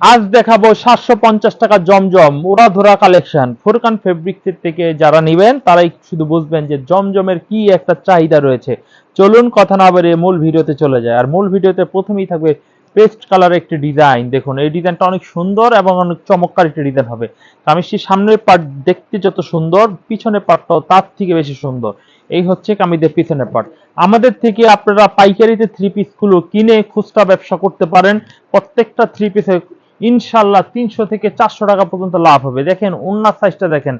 আজ দেখাবো সাতশো পঞ্চাশ টাকা জমজম ওরা ধরা কালেকশন ফোরকান ফেব্রিক্সের থেকে যারা নেবেন, তারাই শুধু বুঝবেন যে জমজমের কি একটা চাহিদা রয়েছে। চলুন কথা না বেরিয়ে মূল ভিডিওতে চলে যায় আর মূল ভিডিওতে প্রথমেই থাকবে পেস্ট কালার একটি ডিজাইন দেখুন, এই ডিজাইনটা অনেক সুন্দর এবং অনেক চমৎকার একটি ডিজাইন হবে। কামিজটির সামনের পার্ট দেখতে যত সুন্দর, পিছনের পার্টটাও তার থেকে বেশি সুন্দর। এই হচ্ছে কামিজের পিছনের পার্ট আমাদের থেকে আপনারা পাইকারিতে থ্রি পিসগুলো কিনে খুচরা ব্যবসা করতে পারেন। প্রত্যেকটা থ্রি পিসে ইনশাল্লাহ তিনশো থেকে চারশো টাকা পর্যন্ত লাভ হবে। দেখেন অন্য সাইজটা দেখেন।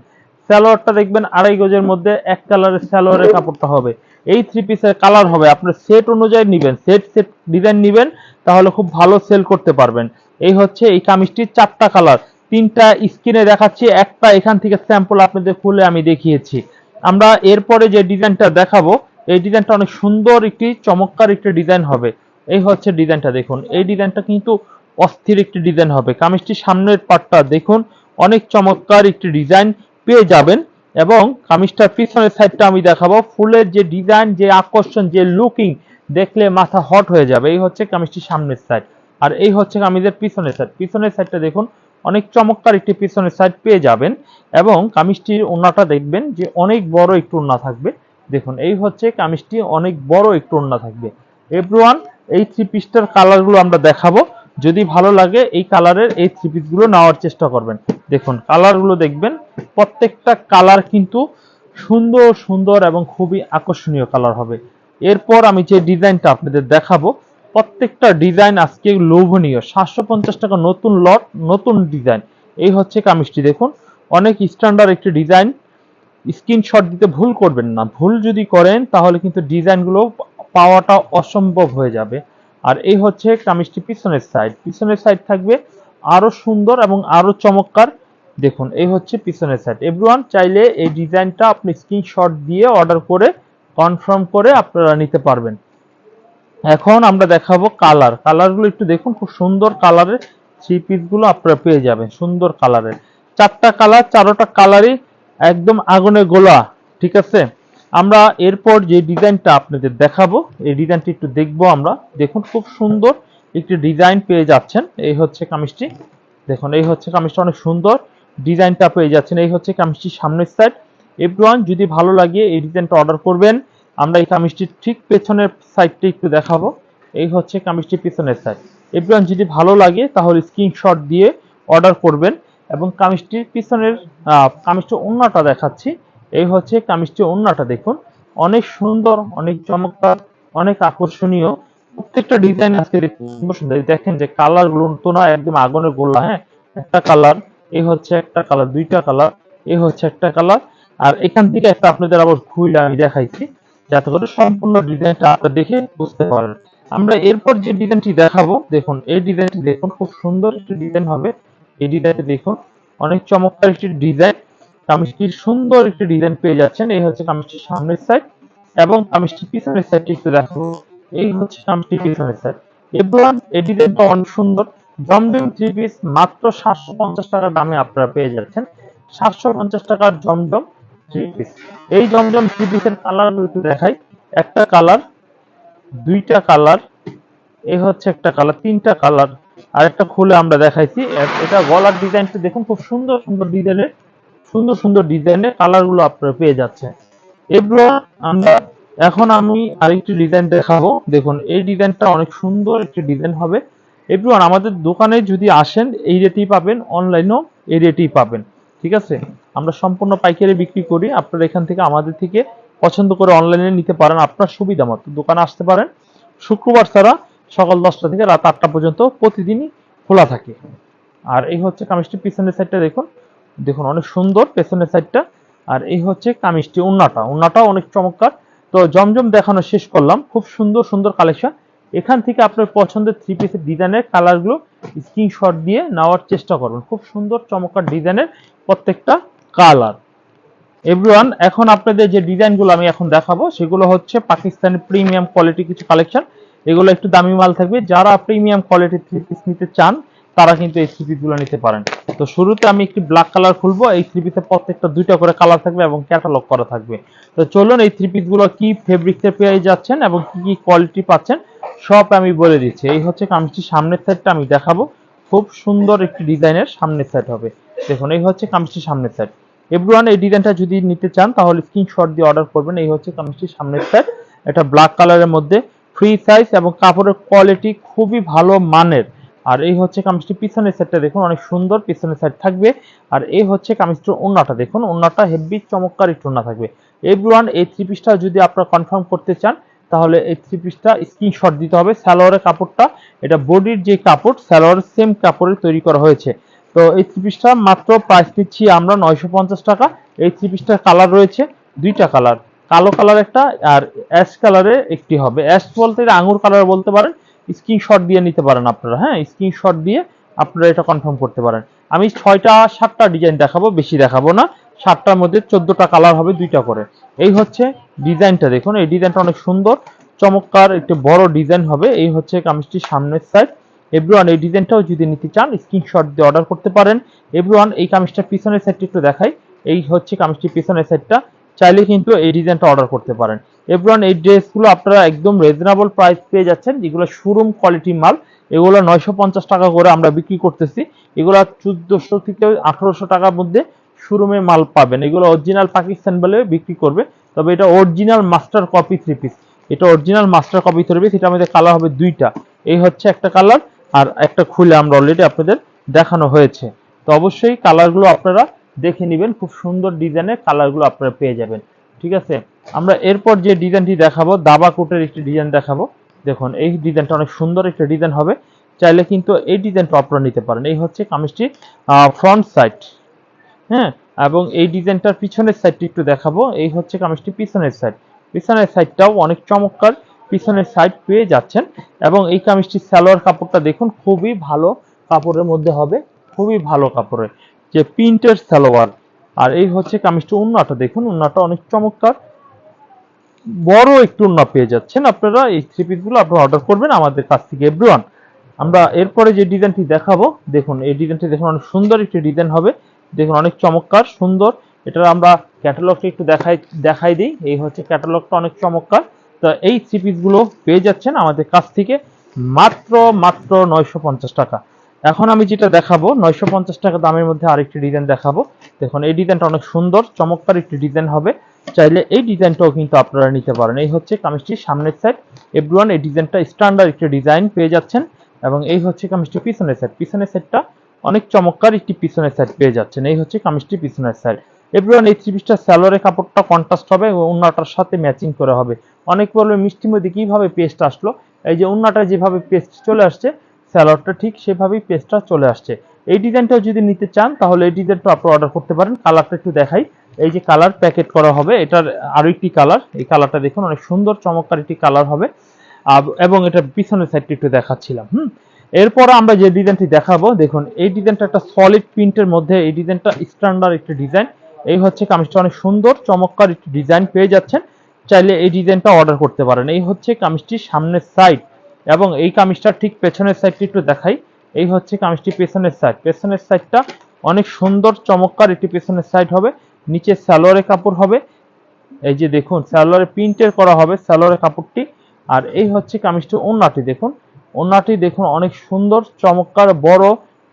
স্যালোয়ারটা দেখবেন আড়াই গজের মধ্যে এক কালারের স্যালোয়ারের কাপড়টা হবে। এই থ্রি পিসের কালার হবে। আপনার সেট অনুযায়ী নিবেন। সেট সেট ডিজাইন নিবেন তাহলে খুব ভালো সেল করতে পারবেন। এই হচ্ছে এই কামিজটির চারটা কালার তিনটা স্ক্রিনে দেখাচ্ছি একটা এখান থেকে স্যাম্পল আপনাদের খুলে আমি দেখিয়েছি। আমরা এরপরে যে ডিজাইনটা দেখাবো এই ডিজাইনটা অনেক সুন্দর একটি চমৎকার একটি ডিজাইন হবে। এই হচ্ছে ডিজাইনটা দেখুন। এই ডিজাইনটা কিন্তু অস্থির একটি ডিজাইন হবে। কামিজটির সামনের পার্টটা দেখুন, অনেক চমৎকার একটি ডিজাইন পেয়ে যাবেন এবং কামিজটার পিছনের সাইডটা আমি দেখাবো। ফুলের যে ডিজাইন যে আকর্ষণ, যে লুকিং দেখলে মাথা হট হয়ে যাবে। এই হচ্ছে কামিজটির সামনের সাইড আর এই হচ্ছে কামিজের পিছনের সাইড পিছনের সাইডটা দেখুন, অনেক চমৎকার একটি পিছনের সাইড পেয়ে যাবেন এবং কামিজটির ওন্নাটা দেখবেন যে অনেক বড় একটু ওন্না থাকবে। দেখুন, এই হচ্ছে কামিজটি অনেক বড় একটু ওন্না থাকবে। এভরিওয়ান, এই থ্রি পিসটার কালারগুলো আমরা দেখাবো। যদি ভালো লাগে এই কালারের এই থ্রি পিসগুলো নেওয়ার চেষ্টা করবেন। দেখুন কালারগুলো দেখবেন, প্রত্যেকটা কালার কিন্তু সুন্দর সুন্দর এবং খুবই আকর্ষণীয় কালার হবে। এরপর আমি যে ডিজাইনটা আপনাদের দেখাবো, প্রত্যেকটা ডিজাইন আজকে লোভনীয়। সাতশো পঞ্চাশ টাকা নতুন লট নতুন ডিজাইন এই হচ্ছে কামিজটি, দেখুন, অনেক স্ট্যান্ডার্ড একটি ডিজাইন স্ক্রিনশট দিতে ভুল করবেন না। ভুল যদি করেন, তাহলে কিন্তু ডিজাইনগুলো পাওয়াটা অসম্ভব হয়ে যাবে। আর এই হচ্ছে কামিজটি পিছনের সাইড পিছনের সাইড থাকবে আরও সুন্দর এবং আরও চমৎকার। দেখুন, এই হচ্ছে পিছনের সাইড এভরিওয়ান চাইলে এই ডিজাইনটা আপনি স্ক্রিনশট দিয়ে অর্ডার করে কনফার্ম করে আপনারা নিতে পারবেন। এখন আমরা দেখাবো কালার কালারগুলো একটু দেখুন, খুব সুন্দর কালারের থ্রি পিসগুলো আপনারা পেয়ে যাবেন, সুন্দর কালারের চারটা কালার চারোটা কালারই একদম আগুনে গোলা, ঠিক আছে? আমরা এরপর যে ডিজাইনটা আপনাদের দেখাবো এই ডিজাইনটি একটু দেখব আমরা। দেখুন খুব সুন্দর একটি ডিজাইন পেয়ে যাচ্ছেন। এই হচ্ছে কামিজটি। দেখুন এই হচ্ছে কামিজটা অনেক সুন্দর ডিজাইনটা পেয়ে যাচ্ছেন। এই হচ্ছে কামিজটির সামনের সাইড এভরিওয়ান যদি ভালো লাগে এই ডিজাইনটা অর্ডার করবেন আমরা এই কামিজটির ঠিক পেছনের সাইডটি একটু দেখাবো। এই হচ্ছে কামিজটির পিছনের সাইড এভরিওয়ান যদি ভালো লাগে তাহলে স্ক্রিনশট দিয়ে অর্ডার করবেন এবং কামিজটির পিছনের আহ, কামিজটির অন্যটা দেখাচ্ছি। এই হচ্ছে কামিজটির অন্যটা দেখুন। অনেক সুন্দর, অনেক চমৎকার, অনেক আকর্ষণীয়। প্রত্যেকটা ডিজাইন আজকে সুন্দর সুন্দর। দেখেন যে কালারগুলো একদম আগুনের গোল্লা হ্যাঁ? একটা কালার এই হচ্ছে একটা কালার দুইটা কালার এই হচ্ছে একটা কালার আর এখান থেকে একটা আপনাদের আবার খুলে আমি দেখাইছি, যাতে করে সম্পূর্ণ ডিজাইনটা আপনারা দেখে বুঝতে পারেন। আমরা এরপর যে ডিজাইনটি দেখাবো, দেখুন, এই ডিজাইনটি দেখুন, খুব সুন্দর একটি ডিজাইন হবে। এই ডিজাইনটি দেখুন, অনেক চমৎকার একটি ডিজাইন কামিজটির সুন্দর একটি ডিজাইন পেয়ে যাচ্ছেন। এই হচ্ছে কামিজটির সামনের সাইড এবং কামিজটির পিছনের সাইডটি একটু দেখাবো। এই হচ্ছে কামিজটির পিছনের সাইড এভরিওয়ান এই ডিজাইনটা অনেক সুন্দর। জমজম থ্রি পিস মাত্র সাতশো পঞ্চাশ টাকা দামে আপনারা পেয়ে যাচ্ছেন। সাতশো পঞ্চাশ টাকার জমজম থ্রি পিস এই জমজম থ্রি পিসের কালার একটু দেখাই। একটা কালার দুইটা কালার এই হচ্ছে একটা কালার তিনটা কালার আর একটা খুলে আমরা দেখাইছি। এটা গলার ডিজাইনটা দেখুন, খুব সুন্দর সুন্দর ডিজাইনের সুন্দর সুন্দর ডিজাইনের কালারগুলো আপনারা পেয়ে যাচ্ছেন। এবার আমরা এখন আমি আরেকটি ডিজাইন দেখাবো। দেখুন, এই ডিজাইনটা অনেক সুন্দর একটি ডিজাইন হবে। এভরিওয়ান আমাদের দোকানে যদি আসেন, এই রেটেই পাবেন, অনলাইনেও এই রেটেই পাবেন। ঠিক আছে? আমরা সম্পূর্ণ পাইকারি বিক্রি করি, আপনারা এখান থেকে আমাদের থেকে পছন্দ করে অনলাইনে নিতে পারেন, আপনার সুবিধা মতো। দোকানে আসতে পারেন, শুক্রবার ছাড়া সকাল দশটা থেকে রাত আটটা পর্যন্ত প্রতিদিনই খোলা থাকে। আর এই হচ্ছে কামিজটির পিছনের সাইডটা দেখুন। দেখুন, অনেক সুন্দর পেছনের সাইডটা আর এই হচ্ছে কামিজটি, উন্নাটা। উন্নাটা অনেক চমৎকার। তো জমজম দেখানো শেষ করলাম। খুব সুন্দর সুন্দর কালেকশন এখান থেকে আপনার পছন্দের থ্রি পিসের ডিজাইনের কালারগুলো স্ক্রিনশট দিয়ে নেওয়ার চেষ্টা করবেন খুব সুন্দর, চমৎকার ডিজাইনের প্রত্যেকটা কালার এভরিওয়ান এখন আপনাদের যে ডিজাইনগুলো আমি এখন দেখাবো, সেগুলো হচ্ছে পাকিস্তানি প্রিমিয়াম কোয়ালিটি কিছু কালেকশন এগুলো একটু দামি মাল থাকবে। যারা প্রিমিয়াম কোয়ালিটির থ্রি পিস নিতে চান তারা কিন্তু এই থ্রি পিসগুলো নিতে পারেন। তো শুরুতে আমি একটি ব্ল্যাক কালার খুলবো। এই থ্রি প্রত্যেকটা দুইটা করে কালার থাকবে এবং ক্যাটালগ করা থাকবে। তো চলুন এই থ্রি পিসগুলো কি ফেব্রিক্সে পেয়ে যাচ্ছেন এবং কি কি কোয়ালিটি পাচ্ছেন, সব আমি বলে দিচ্ছি। এই হচ্ছে কামিজটির সামনের সাইডটা আমি দেখাবো। খুব সুন্দর একটি ডিজাইনের সামনের সাইড হবে। দেখুন, এই হচ্ছে কামিজটির সামনের সাইড এভরিওয়ান এই ডিজাইনটা যদি নিতে চান, তাহলে স্ক্রিনশট দিয়ে অর্ডার করবেন। এই হচ্ছে কামিজটির সামনের সাইড এটা ব্ল্যাক কালারের মধ্যে। ফ্রি সাইজ এবং কাপড়ের কোয়ালিটি খুবই ভালো মানের। আর এই হচ্ছে কামিজটি পিছনের সাইডটা দেখুন, অনেক সুন্দর পিছনের সাইড থাকবে। আর এই হচ্ছে কামিজটির ওন্নাটা দেখুন ওন্নাটা হেভি চমৎকার একটু ওন্না থাকবে। এভরিওয়ান, এই থ্রি পিসটা যদি আপনারা কনফার্ম করতে চান, তাহলে এই থ্রি পিসটা স্ক্রিনশট দিতে হবে, সালোয়ারের কাপড়টা। এটা বডির যে কাপড় সালোয়ারের সেম কাপড়ে তৈরি করা হয়েছে। তো এই থ্রি পিসটা মাত্র প্রাইস নিচ্ছি আমরা নয়শো পঞ্চাশ টাকা। এই থ্রি পিসটার কালার রয়েছে দুইটা কালার কালো কালার একটা আর অ্যাশ কালারে একটি হবে। অ্যাশ বলতে আঙুর কালার বলতে পারেন। স্ক্রিনশট দিয়ে নিতে পারেন আপনারা হ্যাঁ? স্ক্রিনশট দিয়ে আপনারা এটা কনফার্ম করতে পারেন। আমি ছয়টা, সাতটা ডিজাইন দেখাবো, বেশি দেখাবো না। সাতটার মধ্যে চোদ্দটা কালার হবে দুইটা করে। এই হচ্ছে ডিজাইনটা দেখুন, এই ডিজাইনটা অনেক সুন্দর, চমৎকার, একটি বড় ডিজাইন হবে। এই হচ্ছে কামিজটির সামনের সাইড এভরিওয়ান এই ডিজাইনটাও যদি নিতে চান স্ক্রিনশট দিয়ে অর্ডার করতে পারেন। এভরিওয়ান এই কামিজটা পিছনের সাইডটা একটু দেখাই। এই হচ্ছে কামিজটির পিছনের সাইডটা চাইলে কিন্তু এই ডিজাইনটা অর্ডার করতে পারেন। এভরিওয়ান এই ড্রেসগুলো আপনারা একদম রিজনেবল প্রাইস পেয়ে যাচ্ছেন, যেগুলো শোরুম কোয়ালিটি মাল। এগুলো নয়শো পঞ্চাশ টাকা করে আমরা বিক্রি করতেছি। এগুলো চোদ্দশো থেকে আঠারোশো টাকার মধ্যে শোরুমে মাল পাবেন। এগুলো অরিজিনাল পাকিস্তান বলে বিক্রি করবে, তবে এটা original master copy three piece এটা original master copy three piece এটা আমাদের কালার হবে দুইটা। এই হচ্ছে একটা কালার আর একটা খুলে আমরা অলরেডি আপনাদের দেখানো হয়েছে। তো অবশ্যই কালারগুলো আপনারা দেখে নেবেন, খুব সুন্দর ডিজাইনের কালারগুলো আপনারা পেয়ে যাবেন। ঠিক আছে? আমরা এরপর যে ডিজাইনটি দেখাবো, দাবা কোটের একটি ডিজাইন দেখাবো। দেখুন, এই ডিজাইনটা অনেক সুন্দর একটা ডিজাইন হবে। চাইলে কিন্তু এই ডিজাইনটা আপনারা নিতে পারেন। এই হচ্ছে কামিজটি ফ্রন্ট সাইড হ্যাঁ? এবং এই ডিজাইনটার পিছনের সাইডটি একটু দেখাবো। এই হচ্ছে কামিজটি পিছনের সাইড পিছনের সাইডটাও অনেক চমৎকার। পিছনের সাইড পেয়ে যাচ্ছেন। এবং এই কামিজটির সালোয়ার কাপড়টা দেখুন, খুবই ভালো কাপড়ের মধ্যে হবে। খুবই ভালো কাপড়ের। যে প্রিন্টের সালোয়ার। আর এই হচ্ছে কামিজটি উন্নাটা। দেখুন, উন্নাটা অনেক চমৎকার। বড় একটু উন্না পেয়ে যাচ্ছেন আপনারা, এই থ্রি পিসগুলো আপনারা অর্ডার করবেন আমাদের কাছ থেকে এভরিওয়ান আমরা এরপরে যে ডিজাইনটি দেখাবো, দেখুন, এই ডিজাইনটি দেখুন, অনেক সুন্দর একটি ডিজাইন হবে। দেখুন, অনেক চমৎকার, সুন্দর। এটা আমরা ক্যাটালগটা একটু দেখাই দেখাই দিই। এই হচ্ছে ক্যাটালগটা অনেক চমৎকার। তো এই থ্রি পিসগুলো পেয়ে যাচ্ছেন আমাদের কাছ থেকে মাত্র মাত্র নয়শো পঞ্চাশ টাকা। এখন আমি যেটা দেখাবো, নয়শো পঞ্চাশ টাকা দামের মধ্যে আরেকটি ডিজাইন দেখাবো। দেখুন, এই ডিজাইনটা অনেক সুন্দর, চমৎকার একটি ডিজাইন হবে। চাইলে এই ডিজাইনটাও কিন্তু আপনারা নিতে পারেন। এই হচ্ছে কামিজটির সামনের সাইড এভরিওয়ান এই ডিজাইনটা স্ট্যান্ডার্ড একটি ডিজাইন পেয়ে যাচ্ছেন। এবং এই হচ্ছে কামিজটি পিছনের সাইড পিছনের সাইডটা অনেক চমৎকার একটি পিছনের সাইড পেয়ে যাচ্ছেন। এই হচ্ছে কামিজটি পিছনের সাইড এভরিওয়ান এই থ্রি পিসটা স্যালোয়ারের কাপড়টা কন্ট্রাস্ট হবে এবং উন্নাটার সাথে ম্যাচিং করে হবে। অনেক বলবে মিষ্টি মধ্যে কীভাবে পেস্ট আসলো? এই যে উন্নাটা যেভাবে পেস্ট চলে আসছে স্যালোয়ারটা ঠিক সেভাবেই পেস্টটা চলে আসছে। এই ডিজাইনটাও যদি নিতে চান, তাহলে এই ডিজাইনটা আপনি অর্ডার করতে পারেন। কালারটা একটু দেখাই। এই যে কালার প্যাকেট করা হবে, এটার আরও একটি কালার এই কালারটা দেখুন, অনেক সুন্দর, চমৎকার একটি কালার হবে। এবং এটা পিছনের সাইডটা একটু দেখাচ্ছিলাম, হুম? এরপর আমরা যে ডিজাইনটি দেখাবো, দেখুন, এই ডিজাইনটা একটা সলিড প্রিন্টের মধ্যে, এই ডিজাইনটা স্ট্যান্ডার্ড একটি ডিজাইন। এই হচ্ছে কামিজটা অনেক সুন্দর, চমৎকার একটি ডিজাইন পেয়ে যাচ্ছেন। চাইলে এই ডিজাইনটা অর্ডার করতে পারেন। এই হচ্ছে কামিজটির সামনের সাইড এবং এই কামিজটার ঠিক পেছনের সাইডটি একটু দেখাই। এই হচ্ছে কামিজটি পেছনের সাইড পেছনের সাইডটা অনেক সুন্দর, চমৎকার একটি পেছনের সাইড হবে। নিচে সালোয়ারের কাপড় হবে। এই যে দেখুন, সালোয়ারে প্রিন্টের করা হবে সালোয়ারের কাপড়টি। আর এই হচ্ছে কামিজটি ওন্নাটি দেখুন। ওন্নাটি দেখুন, অনেক সুন্দর, চমৎকার, বড়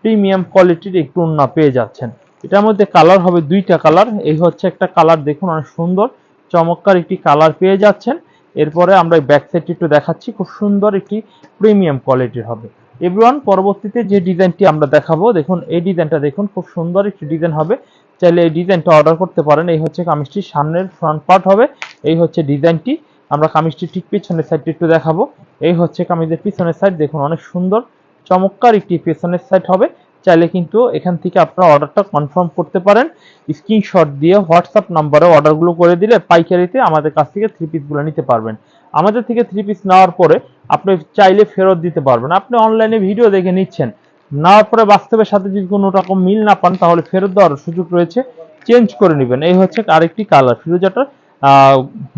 প্রিমিয়াম কোয়ালিটির একটু ওন্না পেয়ে যাচ্ছেন। এটার মধ্যে কালার হবে দুইটা কালার এই হচ্ছে একটা কালার দেখুন, অনেক সুন্দর, চমৎকার একটি কালার পেয়ে যাচ্ছেন। এরপরে আমরা ব্যাক সাইডটি একটু দেখাচ্ছি, খুব সুন্দর একটি প্রিমিয়াম কোয়ালিটির হবে। এভরিওয়ান পরবর্তীতে যে ডিজাইনটি আমরা দেখাবো, দেখুন, এই ডিজাইনটা দেখুন, খুব সুন্দর একটি ডিজাইন হবে। চাইলে এই ডিজাইনটা অর্ডার করতে পারেন, এই হচ্ছে কামিজটির সামনের ফ্রন্ট পার্ট হবে, এই হচ্ছে ডিজাইনটি। আমরা কামিজটি ঠিক পিছনের সাইডটি একটু দেখাবো। এই হচ্ছে কামিজের পিছনের সাইড দেখুন, অনেক সুন্দর, চমৎকার একটি পেছনের সাইড হবে। চাইলে কিন্তু এখান থেকে আপনারা অর্ডারটা কনফার্ম করতে পারেন। স্ক্রিনশট দিয়ে হোয়াটসঅ্যাপ নাম্বারে অর্ডারগুলো করে দিলে পাইকারিতে আমাদের কাছ থেকে থ্রি পিসগুলো নিতে পারবেন। আমাদের থেকে থ্রি পিস নেওয়ার পরে আপনি চাইলে ফেরত দিতে পারবেন। আপনি অনলাইনে ভিডিও দেখে নিচ্ছেন। নেওয়ার পরে বাস্তবের সাথে যদি কোনো রকম মিল না পান, তাহলে ফেরত দেওয়ার সুযোগ রয়েছে। চেঞ্জ করে নেবেন। এই হচ্ছে আরেকটি কালার ফিরোজাটার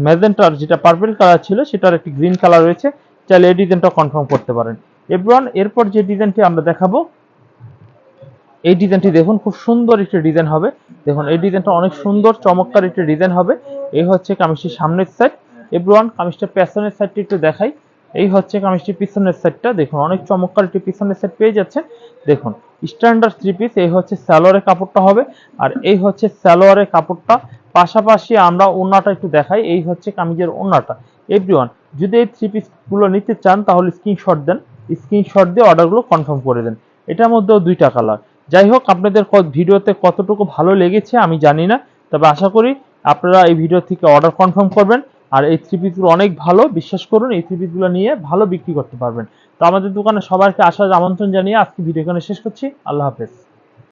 ম্যাজেন্টার যেটা পার্পল কালার ছিল, সেটার একটি গ্রিন কালার রয়েছে। চাইলে এই ডিজাইনটা কনফার্ম করতে পারেন। এভরিওয়ান এরপর যে ডিজাইনটি আমরা দেখাবো, এই ডিজাইনটি দেখুন, খুব সুন্দর একটি ডিজাইন হবে। দেখুন, এই ডিজাইনটা অনেক সুন্দর, চমৎকার একটি ডিজাইন হবে। এই হচ্ছে কামিজটির সামনের সাইড এভরিওয়ান কামিজটা পেছনের সাইডটি একটু দেখাই। এই হচ্ছে কামিজটির পিছনের সেটটা দেখুন, অনেক চমৎকার একটি পিছনের সেট পেয়ে যাচ্ছেন। দেখুন স্ট্যান্ডার্ড থ্রি পিস এই হচ্ছে স্যালোয়ারের কাপড়টা হবে। আর এই হচ্ছে স্যালোয়ারের কাপড়টা। পাশাপাশি আমরা ওন্নাটা একটু দেখাই। এই হচ্ছে কামিজের ওন্নাটা এভরিওয়ান যদি এই থ্রি পিসগুলো নিতে চান, তাহলে স্ক্রিনশট দেন। স্ক্রিনশট দিয়ে অর্ডারগুলো কনফার্ম করে দেন। এটার মধ্যেও দুইটা কালার যাই হোক, আপনাদের ভিডিওতে কতটুকু ভালো লেগেছে আমি জানি না। তবে আশা করি আপনারা এই ভিডিও থেকে অর্ডার কনফার্ম করবেন। আর এই থ্রি পিসগুলো অনেক ভালো, বিশ্বাস করুন, এই থ্রি পিসগুলো নিয়ে ভালো বিক্রি করতে পারবেন। তো আমাদের দোকানে সবাইকে আসার আমন্ত্রণ জানিয়ে আজকে ভিডিও এখানে শেষ করছি। আল্লাহ হাফেজ।